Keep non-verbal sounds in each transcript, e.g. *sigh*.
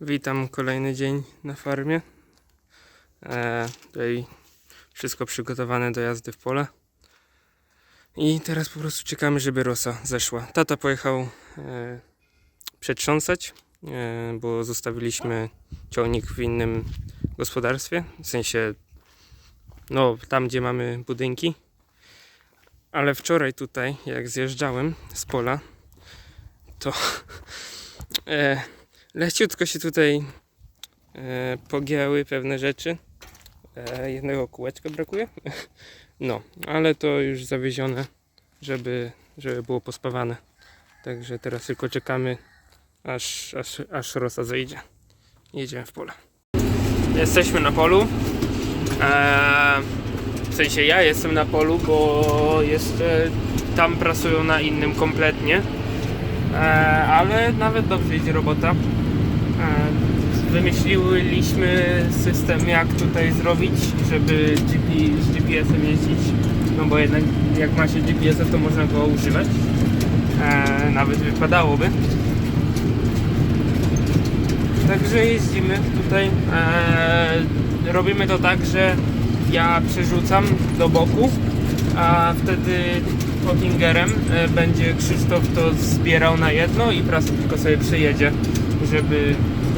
Witam kolejny dzień na farmie. E, tutaj wszystko przygotowane do jazdy w pole. I teraz po prostu czekamy, żeby rosa zeszła. Tata pojechał e, przetrząsać, e, bo zostawiliśmy ciągnik w innym gospodarstwie. W sensie, no tam gdzie mamy budynki. Ale wczoraj tutaj, jak zjeżdżałem z pola, to *laughs* e, leciutko się tutaj e, pogięły pewne rzeczy. E, jednego kółeczka brakuje. *laughs* No, ale to już zawiezione, żeby, żeby było pospawane. Także teraz tylko czekamy, aż, aż, aż rosa zejdzie. Jedziemy w pole. Jesteśmy na polu. E, w sensie ja jestem na polu, bo jeszcze tam pracują na innym kompletnie. E, ale nawet dobrze idzie robota. Wymyśliliśmy system, jak tutaj zrobić, żeby z GPS-em jeździć. No bo jednak jak ma się GPS-a, to można go używać. E, nawet wypadałoby. Także jeździmy tutaj. E, robimy to tak, że ja przerzucam do boku, a wtedy Pottingerem e, będzie Krzysztof to zbierał na jedno i prasa tylko sobie przejedzie, żeby,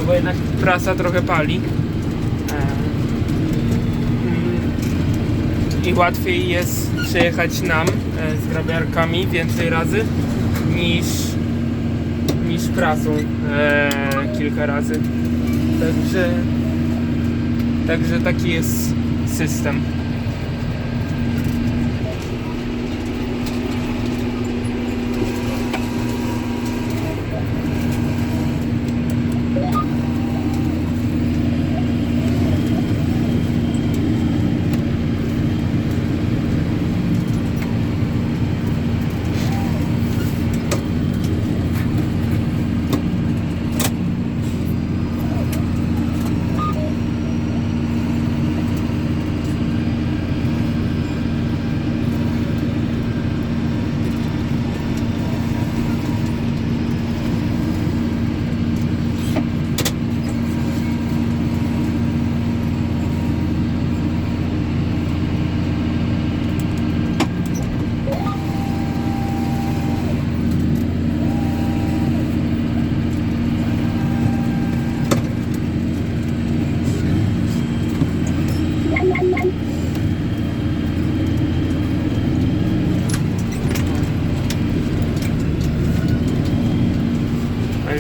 bo jednak prasa trochę pali. E, mm, I łatwiej jest przejechać nam e, z grabiarkami więcej razy niż, niż prasą e, kilka razy. Także, także taki jest system.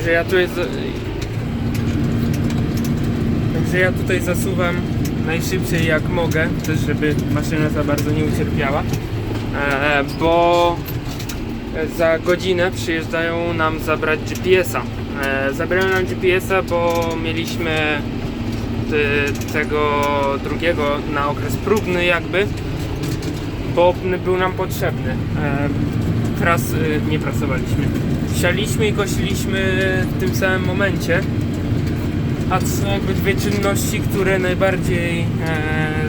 Także ja tu jest. Także ja tutaj zasuwam najszybciej jak mogę, też żeby maszyna za bardzo nie ucierpiała. E, bo za godzinę przyjeżdżają nam zabrać GPS-a. E, zabierają nam GPS-a, bo mieliśmy te- tego drugiego na okres próbny jakby, bo był nam potrzebny. E, pras, y, nie pracowaliśmy. Sialiśmy i kosiliśmy w tym samym momencie. A to są jakby dwie czynności, które najbardziej, e,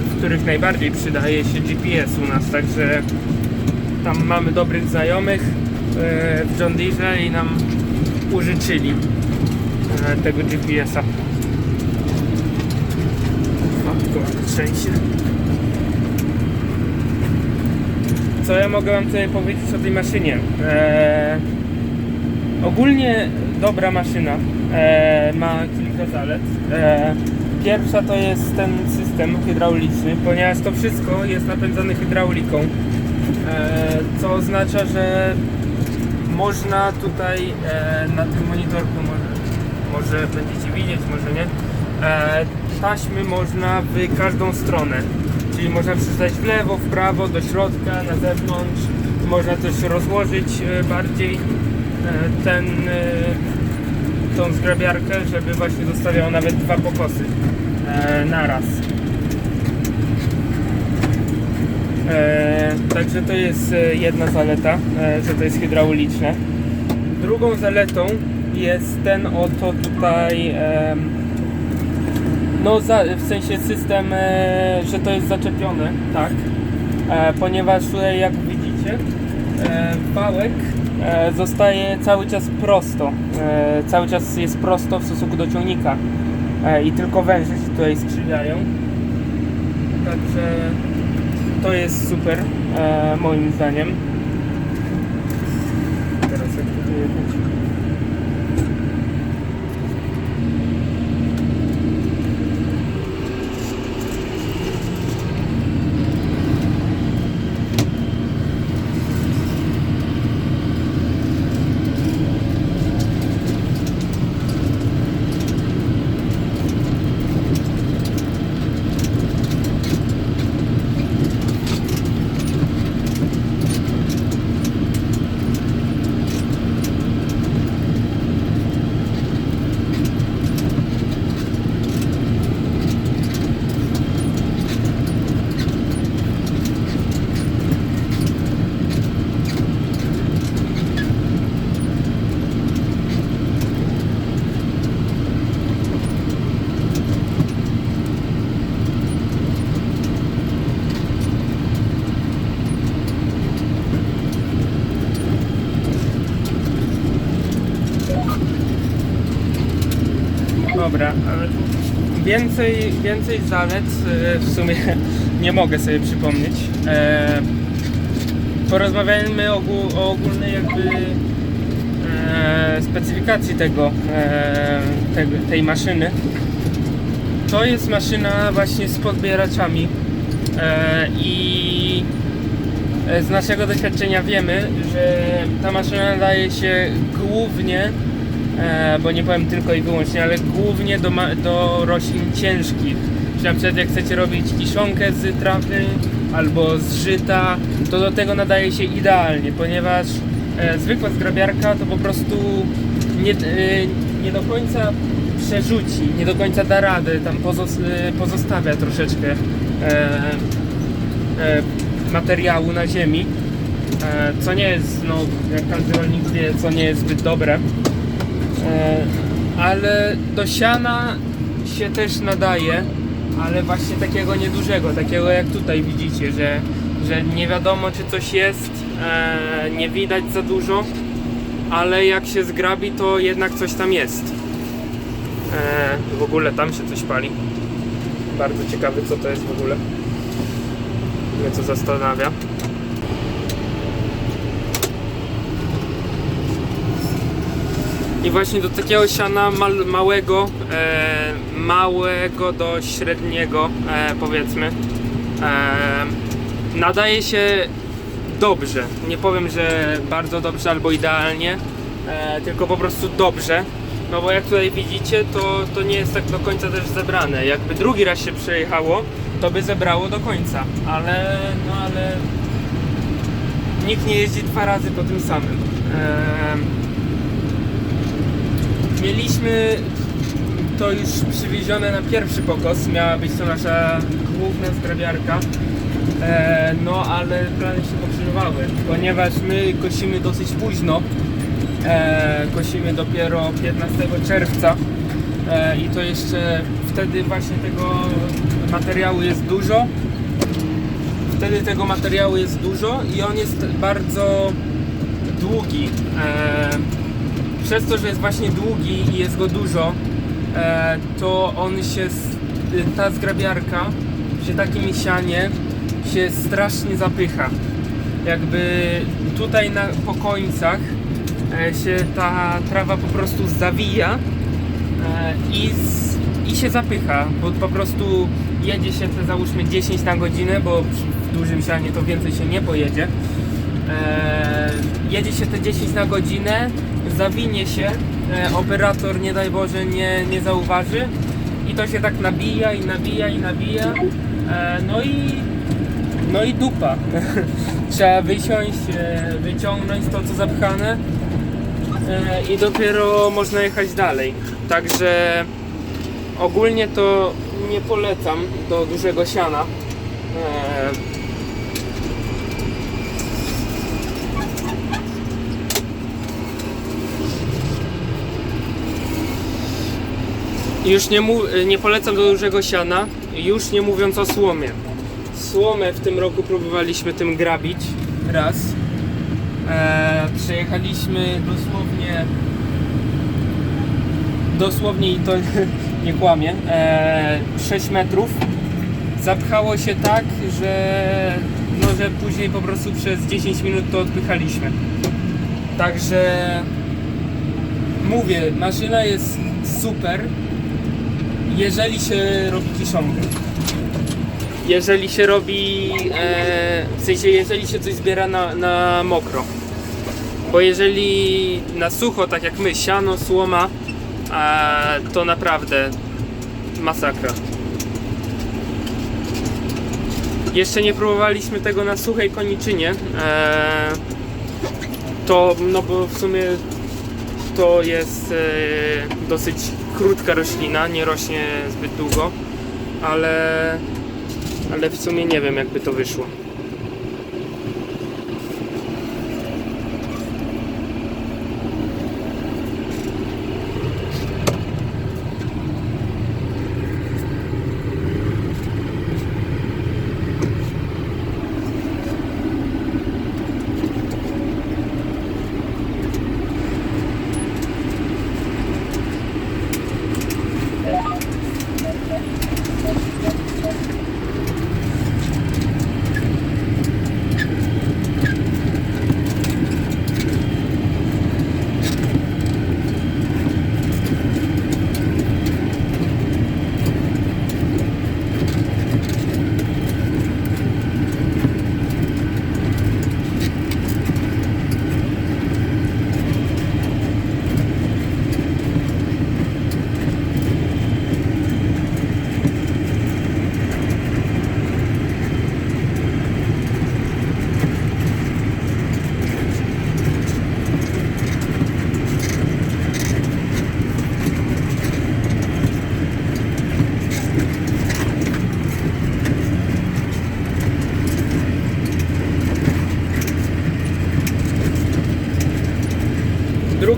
w których najbardziej przydaje się GPS u nas, także tam mamy dobrych znajomych e, w John Deere i nam użyczyli e, tego GPS-a. Matko, trzęsie. Co ja mogę wam tutaj powiedzieć o tej maszynie? Ogólnie dobra maszyna. Eee, ma kilka zalet. Eee, pierwsza to jest ten system hydrauliczny, ponieważ to wszystko jest napędzane hydrauliką. Eee, co oznacza, że można tutaj e, na tym monitorku może, może będziecie widzieć, może nie. E, taśmy można w każdą stronę. Czyli można przeczytać w lewo, w prawo, do środka, na zewnątrz. Można też rozłożyć e, bardziej e, ten, e, tą zgrabiarkę, żeby właśnie zostawiał nawet dwa pokosy e, naraz. E, także to jest e, jedna zaleta, e, że to jest hydrauliczne. Drugą zaletą jest ten oto tutaj no w sensie system, e, że to jest zaczepione, tak, e, ponieważ tutaj jak widzicie e, wałek e, zostaje cały czas prosto. E, cały czas jest prosto w stosunku do ciągnika. E, I tylko węże się tutaj skrzywiają. Także to jest super, e, moim zdaniem. Teraz jak tu jechać? Dobra, ale więcej, więcej zalet e, w sumie *laughs* nie mogę sobie przypomnieć. E, porozmawiajmy o, o ogólnej jakby e, specyfikacji tego, e, tej maszyny. To jest maszyna właśnie z podbieraczami e, i e, z naszego doświadczenia wiemy, że ta maszyna nadaje się głównie e, bo nie powiem tylko i wyłącznie, ale głównie do, do roślin ciężkich. Czyli na przykład jak chcecie robić kiszonkę z trawy albo z żyta, to do tego nadaje się idealnie, ponieważ e, zwykła zgrabiarka to po prostu nie, e, nie do końca przerzuci, nie do końca da radę, tam pozos- e, pozostawia troszeczkę e, e, materiału na ziemi, e, co nie jest, no, jak każdy rolnik wie, co nie jest zbyt dobre. E, ale do siana się też nadaje, ale właśnie takiego niedużego, takiego jak tutaj widzicie, że, że nie wiadomo czy coś jest, e, nie widać za dużo, ale jak się zgrabi to jednak coś tam jest. E, w ogóle tam się coś pali. Bardzo ciekawy co to jest w ogóle. Mnie to zastanawia. I właśnie do takiego siana mal, małego, e, małego do średniego, e, powiedzmy, e, nadaje się dobrze. Nie powiem, że bardzo dobrze albo idealnie, e, tylko po prostu dobrze. No bo jak tutaj widzicie, to, to nie jest tak do końca też zebrane. Jakby drugi raz się przejechało, to by zebrało do końca, ale no ale nikt nie jeździ dwa razy po tym samym. E, Mieliśmy to już przywiezione na pierwszy pokos, miała być to nasza główna zgrabiarka. E, no ale plany się pokrzyżowały, ponieważ my kosimy dosyć późno. E, kosimy dopiero 15 czerwca e, i to jeszcze wtedy właśnie tego materiału jest dużo. Wtedy tego materiału jest dużo i on jest bardzo długi. E, przez to, że jest właśnie długi i jest go dużo, e, to on się, ta zgrabiarka przy takim sianie się strasznie zapycha. Jakby tutaj na, po końcach e, się ta trawa po prostu zawija e, i, z, i się zapycha, bo po prostu jedzie się te załóżmy 10 na godzinę, bo w dużym sianie to więcej się nie pojedzie. E, jedzie się te 10 na godzinę, zawinie się, e, operator nie daj Boże nie, nie zauważy i to się tak nabija i nabija i nabija. E, no i no i dupa. *laughs* Trzeba wysiąść, wyciągnąć to co zapchane i dopiero można jechać dalej. Także ogólnie to nie polecam do dużego siana. Już nie, nie polecam do dużego siana, już nie mówiąc o słomie. Słomę w tym roku próbowaliśmy tym grabić raz. E, przejechaliśmy dosłownie dosłownie i to *laughs* nie kłamie e, 6 metrów zapchało się tak, że no, że później po prostu przez 10 minut to odpychaliśmy także mówię, maszyna jest super jeżeli się robi kiszonkę jeżeli się robi, e, w sensie jeżeli się coś zbiera na, na mokro. Bo jeżeli na sucho, tak jak my, siano, słoma, to naprawdę masakra. Jeszcze nie próbowaliśmy tego na suchej koniczynie. E, to, no bo w sumie to jest e, dosyć krótka roślina, nie rośnie zbyt długo, ale ale w sumie nie wiem jakby to wyszło.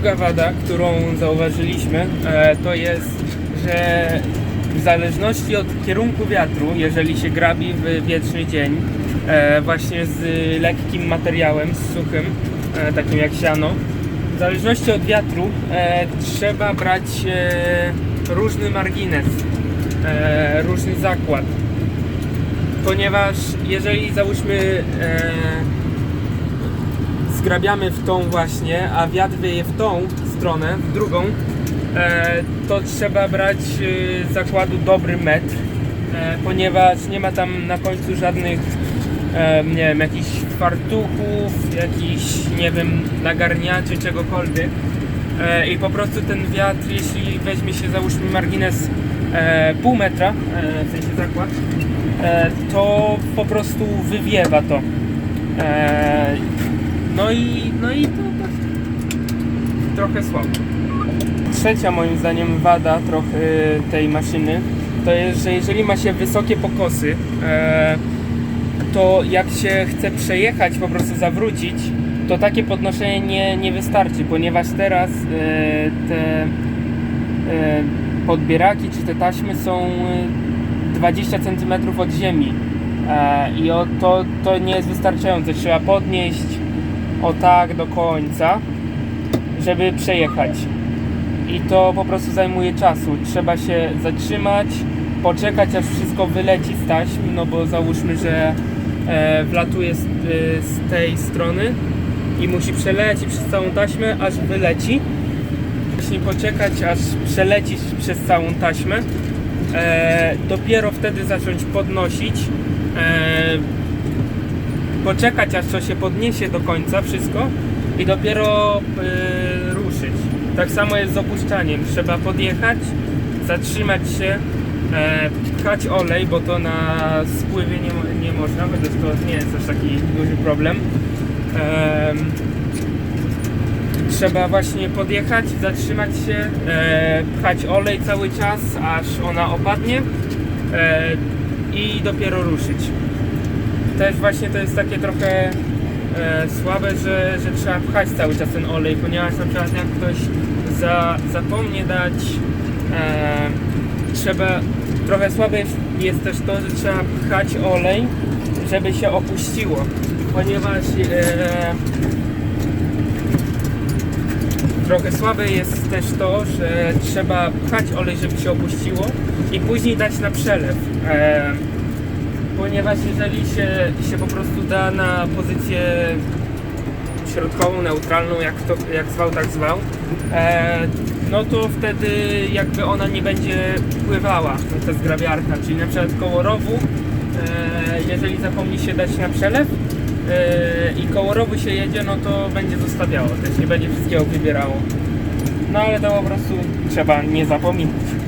Druga wada, którą zauważyliśmy, e, to jest, że w zależności od kierunku wiatru, jeżeli się grabi w wietrzny dzień, e, właśnie z lekkim materiałem, z suchym, e, takim jak siano, w zależności od wiatru trzeba brać różny margines, różny zakład. Ponieważ jeżeli załóżmy zgrabiamy w tą właśnie, a wiatr wieje w tą stronę, w drugą, e, to trzeba brać e, zakładu dobry metr, e, ponieważ nie ma tam na końcu żadnych, e, nie wiem, jakichś fartuchów, jakichś, nie wiem, nagarniaczy, czegokolwiek. I po prostu ten wiatr, jeśli weźmie się, załóżmy margines pół metra, w sensie zakład, to po prostu wywiewa to. No i, no i to tak trochę słabo. Trzecia moim zdaniem wada trochę tej maszyny to jest, że jeżeli ma się wysokie pokosy, e, to jak się chce przejechać, po prostu zawrócić, to takie podnoszenie nie, nie wystarczy, ponieważ teraz e, te e, podbieraki czy te taśmy są e, 20 cm od ziemi i to, to nie jest wystarczające. Trzeba podnieść o tak do końca, żeby przejechać. I to po prostu zajmuje czasu. Trzeba się zatrzymać, poczekać aż wszystko wyleci z taśm, no bo załóżmy, że e, wlatuje z, e, z tej strony i musi przelecieć przez całą taśmę, aż wyleci. Właśnie poczekać, aż przelecisz przez całą taśmę. E, dopiero wtedy zacząć podnosić. E, poczekać aż to się podniesie do końca wszystko i dopiero y, ruszyć. Tak samo jest z opuszczaniem. Trzeba podjechać, zatrzymać się, e, pchać olej, bo to na spływie nie, nie można, chociaż to nie jest aż taki duży problem. Em, trzeba właśnie podjechać, zatrzymać się, e, pchać olej cały czas, aż ona opadnie e, i dopiero ruszyć też właśnie to jest takie trochę e, słabe, że, że trzeba pchać cały czas ten olej, ponieważ na przykład jak ktoś za, zapomnie dać, e, trzeba, trochę słabe jest, też to, że trzeba pchać olej, żeby się opuściło, ponieważ e, Trochę słabe jest też to, że trzeba pchać olej, żeby się opuściło i później dać na przelew. E, ponieważ jeżeli się, się po prostu da na pozycję środkową, neutralną, jak, to, jak zwał, tak zwał, e, no to wtedy jakby ona nie będzie pływała, ta zgrabiarka, czyli na przykład koło rowu, e, jeżeli zapomni się dać na przelew e, i koło rowu się jedzie, no to będzie zostawiało, też nie będzie wszystkiego wybierało. No ale to po prostu trzeba nie zapominać.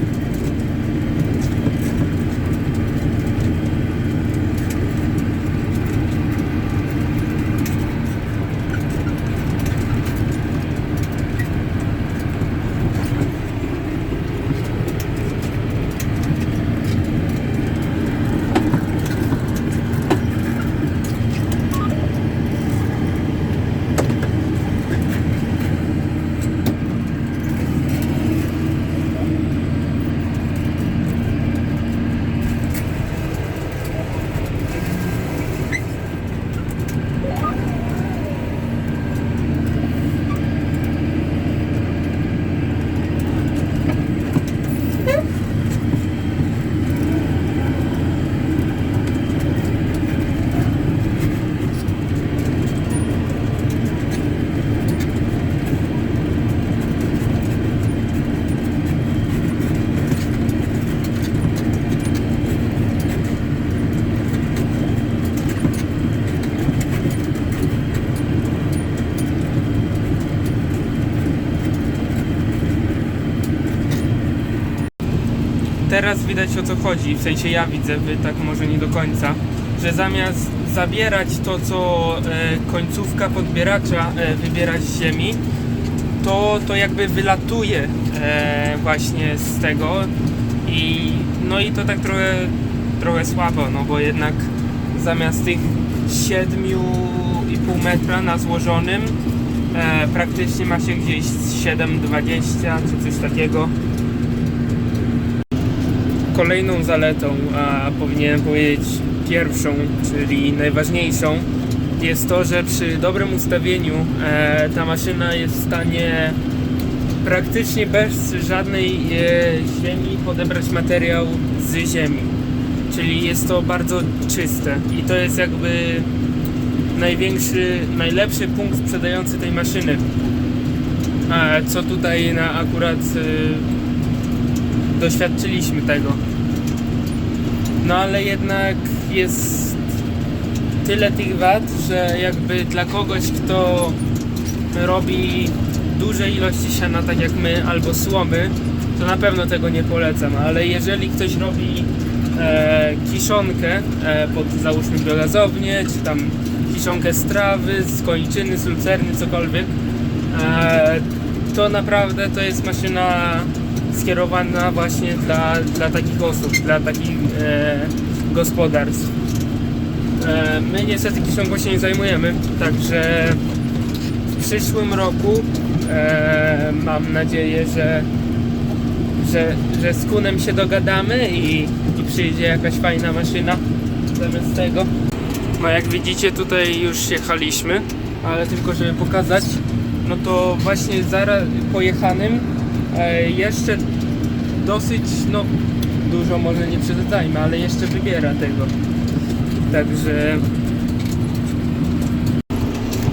Teraz widać o co chodzi, w sensie ja widzę, wy tak może nie do końca, że zamiast zabierać to, co e, końcówka podbieracza e, wybiera z ziemi, to, to jakby wylatuje e, właśnie z tego. I no i to tak trochę, trochę słabo, no bo jednak zamiast tych 7,5 metra na złożonym e, praktycznie ma się gdzieś 7,20 czy coś takiego kolejną zaletą, a powinienem powiedzieć pierwszą, czyli najważniejszą, jest to, że przy dobrym ustawieniu e, ta maszyna jest w stanie praktycznie bez żadnej e, ziemi podebrać materiał z ziemi. Czyli jest to bardzo czyste i to jest jakby największy, najlepszy punkt sprzedający tej maszyny. E, co tutaj na akurat doświadczyliśmy tego. No ale jednak jest tyle tych wad, że jakby dla kogoś, kto robi duże ilości siana tak jak my, albo słomy, to na pewno tego nie polecam, ale jeżeli ktoś robi e, kiszonkę e, pod załóżmy biogazownię, czy tam kiszonkę z trawy, z kończyny, z lucerny, cokolwiek, e, to naprawdę to jest maszyna skierowana właśnie dla, dla takich osób, dla takich e, gospodarstw. E, my niestety kiszonką się nie zajmujemy, także w przyszłym roku e, mam nadzieję, że, że, że z Kunem się dogadamy i, i przyjdzie jakaś fajna maszyna zamiast tego. No jak widzicie tutaj już jechaliśmy, ale tylko żeby pokazać, no to właśnie zaraz pojechanym jeszcze dosyć, no dużo może nie przesadzajmy, ale jeszcze wybiera tego. Także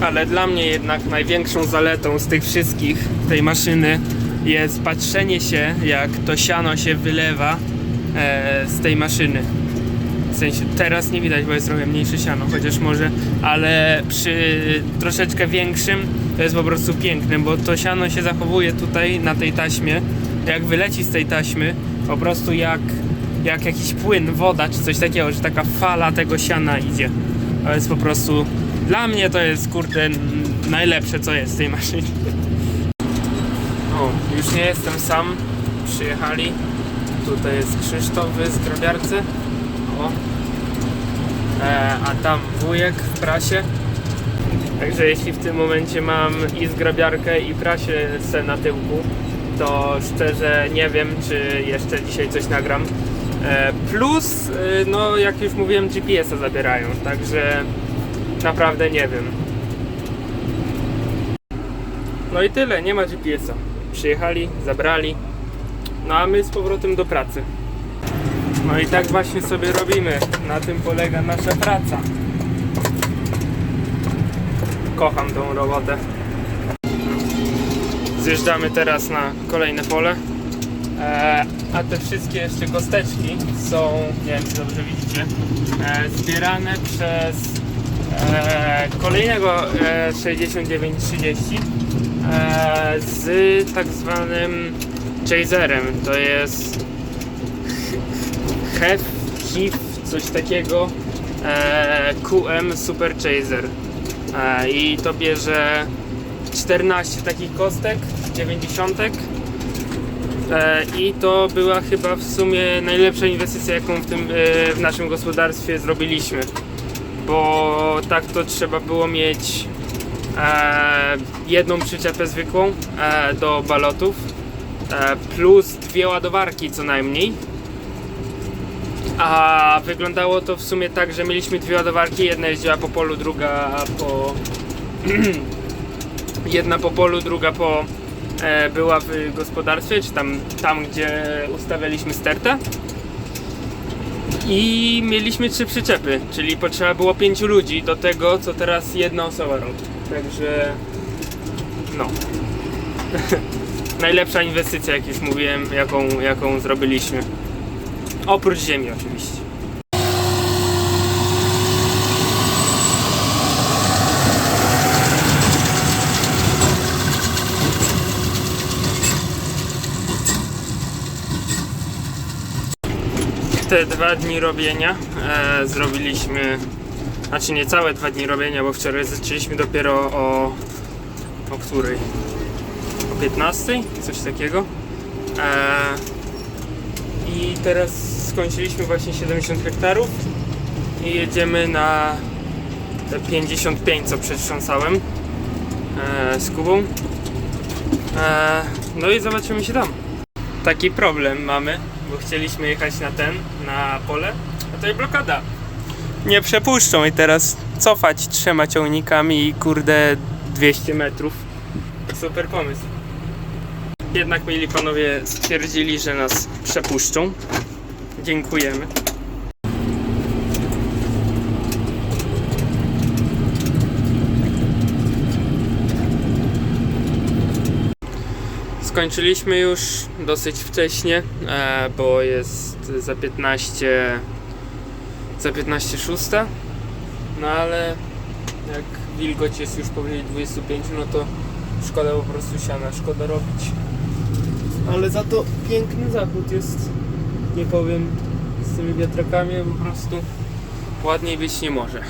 ale dla mnie jednak największą zaletą z tych wszystkich tej maszyny jest patrzenie się, jak to siano się wylewa e, z tej maszyny. Sensie teraz nie widać, bo jest trochę mniejsze siano, chociaż może, ale przy troszeczkę większym to jest po prostu piękne, bo to siano się zachowuje tutaj na tej taśmie. Jak wyleci z tej taśmy, po prostu jak, jak jakiś płyn, woda czy coś takiego, że taka fala tego siana idzie. To jest po prostu dla mnie to jest kurde najlepsze co jest w tej maszynie. O, już nie jestem sam. Przyjechali. Tutaj jest Krzysztof z grabiarcy. E, a tam wujek w prasie. Także jeśli w tym momencie mam i zgrabiarkę i prasię se na tyłku, to szczerze nie wiem, czy jeszcze dzisiaj coś nagram. E, plus, y, no jak już mówiłem, GPS-a zabierają, także naprawdę nie wiem. No i tyle, nie ma GPS-a. Przyjechali, zabrali, no a my z powrotem do pracy. No i tak właśnie sobie robimy. Na tym polega nasza praca. Kocham tą robotę. Zjeżdżamy teraz na kolejne pole. E, a te wszystkie jeszcze kosteczki są, nie wiem czy dobrze widzicie, e, zbierane przez e, kolejnego e, 6930 e, z tak zwanym chaserem. To jest HEF, HIF, coś takiego. E, QM Super Chaser. E, I to bierze 14 takich kostek, 90. E, I to była chyba w sumie najlepsza inwestycja, jaką w, tym, e, w naszym gospodarstwie zrobiliśmy. Bo tak to trzeba było mieć e, jedną przyczepę zwykłą e, do balotów, e, plus dwie ładowarki co najmniej. A wyglądało to w sumie tak, że mieliśmy dwie ładowarki, jedna jeździła po polu, druga po... *clears throat* jedna po polu, druga po... E, była w gospodarstwie, czy tam, tam gdzie ustawialiśmy stertę. I mieliśmy trzy przyczepy, czyli potrzeba było pięciu ludzi do tego, co teraz jedna osoba robi. Także... no. *laughs* Najlepsza inwestycja, jak już mówiłem, jaką, jaką zrobiliśmy. Oprócz ziemi oczywiście. Te dwa dni robienia e, zrobiliśmy, znaczy nie całe dwa dni robienia, bo wczoraj zaczęliśmy dopiero o, o której? O 15? Coś takiego. E, i teraz skończyliśmy właśnie 70 hektarów i jedziemy na te 55, co przetrząsałem e, z Kubą. E, no i zobaczymy się tam. Taki problem mamy, bo chcieliśmy jechać na ten, na pole, a to jest blokada. Nie przepuszczą i teraz cofać trzema ciągnikami i kurde 200 metrów. Super pomysł. Jednak mieli panowie stwierdzili, że nas przepuszczą. Dziękujemy. Skończyliśmy już dosyć wcześnie, e, bo jest za 15 za 15 szósta. No ale jak wilgoć jest już powyżej 25, no to szkoda po prostu siana, szkoda robić. Ale za to piękny zachód jest, nie powiem, z tymi wiatrakami po prostu ładniej być nie może.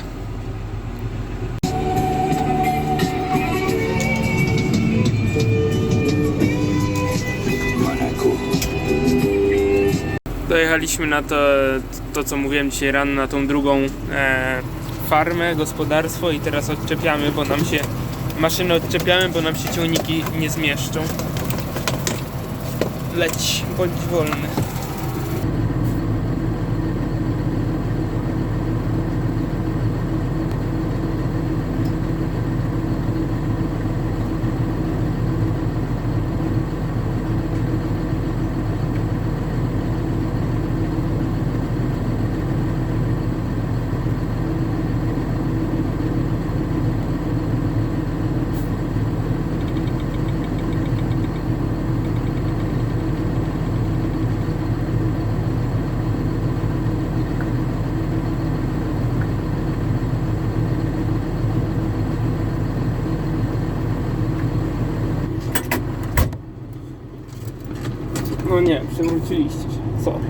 Dojechaliśmy na to, to co mówiłem dzisiaj rano, na tą drugą e, farmę, gospodarstwo i teraz odczepiamy, bo nam się maszyny odczepiamy, bo nam się ciągniki nie zmieszczą. Leć, bądź wolny. No nie, przewróciliście się. Sorry.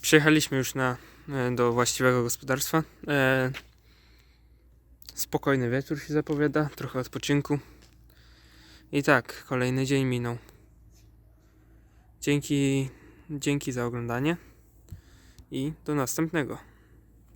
Przyjechaliśmy już na, e, do właściwego gospodarstwa. E, spokojny wieczór się zapowiada, trochę odpoczynku. I tak, kolejny dzień minął. Dzięki, dzięki za oglądanie i do następnego.